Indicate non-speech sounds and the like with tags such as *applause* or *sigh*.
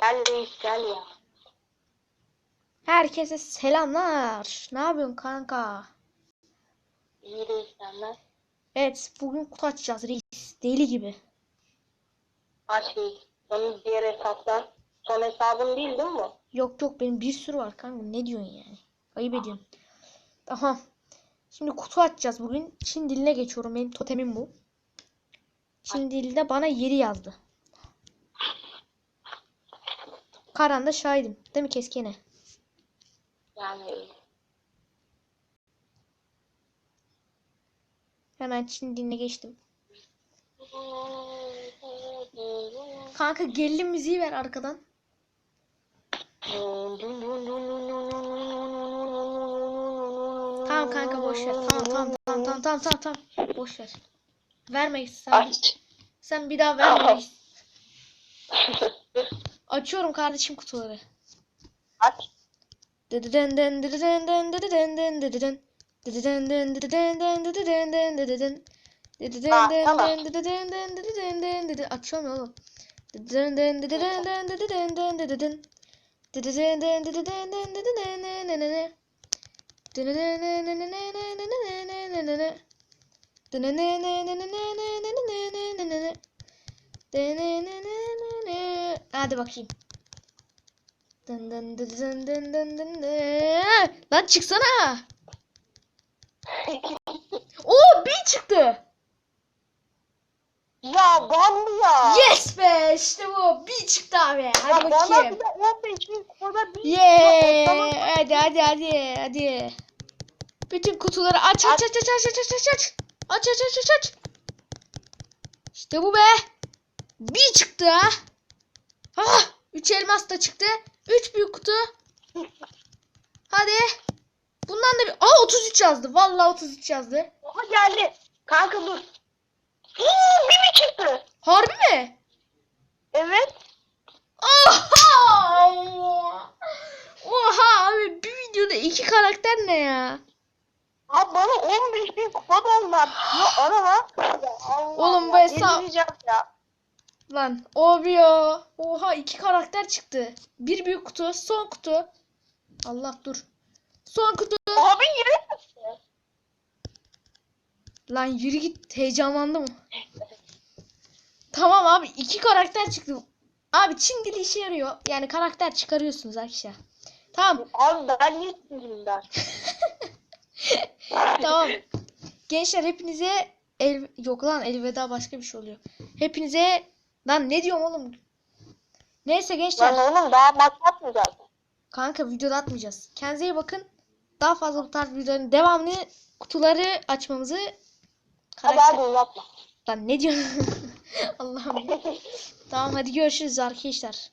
Gel reis gel ya. Herkese selamlar. Ne yapıyorsun kanka? İyi reis senden. Evet bugün kutu açacağız reis. Deli gibi. Aç reis. Onun diğer hesaptan. Son hesabın değil değil mi? Yok yok benim bir sürü var kanka. Ne diyorsun yani? Ayıp ediyorsun. Aha. Şimdi kutu açacağız bugün. Çin diline geçiyorum. Benim totemim bu. Çin dilinde bana yeri yazdı. Karan da şahidim. Değil mi keskene? Yani Hemen Çin diline geçtim. Kanka gerilim müziği ver arkadan. Tamam kanka boş ver. Tamam tamam tamam tamam tamam tamam tamam. Boş ver. Verme sen. Aç. Sen bir daha verme. *laughs* Açıyorum kardeşim kutuları. Aç. Dın dıdıdın dın dıdıdın. Dıdıdın dın dıdıdın dın dıdıdın dın dıdıdın. Dıdıdın Ha, dın tamam. dın dıdıdın dın dıdıdın dın dıdı- Açıyorum oğlum. Dıdıdın dın dıdıdın dın dıdıdın dın dıdıdın. Dıdıdın dın dıdıdın dın dıdıdın nı nı nı nı. Dıdıdın nı nı nı Hadi bakayım. Dın dın dın dın dın dın dın dın. Lan çıksana. Oo bir çıktı. Ya ben mi ya? Yes be işte bu. Bir çıktı abi. Hadi Ya bana bakayım. de 15 bin kupada bir Yeah. Hadi hadi hadi hadi. Bütün kutuları aç aç aç aç aç aç aç aç aç. Aç aç aç aç aç. İşte bu be. Bir çıktı ha. Ah, üç elmas da çıktı. Üç büyük kutu. Hadi. Bundan da bir... Aa 33 yazdı. Vallahi 33 yazdı. Oha geldi. Kanka dur. Huu, bir mi çıktı? Harbi mi? Evet. Oha! Oha abi bir videoda iki karakter ne ya? Abi bana 15 bin kupada onlar. Ya ara lan. Oğlum bu hesap- ya. Lan abi ya. Oha iki karakter çıktı. Bir büyük kutu, son kutu. Allah dur. Son kutu. Abi çıktı. Lan yürü git heyecanlandım. Tamam abi iki karakter çıktı. Abi Çin dili işe yarıyor. Yani karakter çıkarıyorsunuz arkadaşlar. Tamam Abi ben sinirlimden? *laughs* tamam. Gençler hepinize el yok lan elveda başka bir şey oluyor. Hepinize lan ne diyorum oğlum? Neyse gençler. Lan oğlum daha maç atmayacağız. Kanka videoda atmayacağız. Kendinize iyi bakın. Daha fazla bu tarz videoların devamlı kutuları açmamızı Hadi karakter... hadi uzatma. Lan ne diyorsun? *laughs* Allah'ım. Tamam hadi görüşürüz arkadaşlar.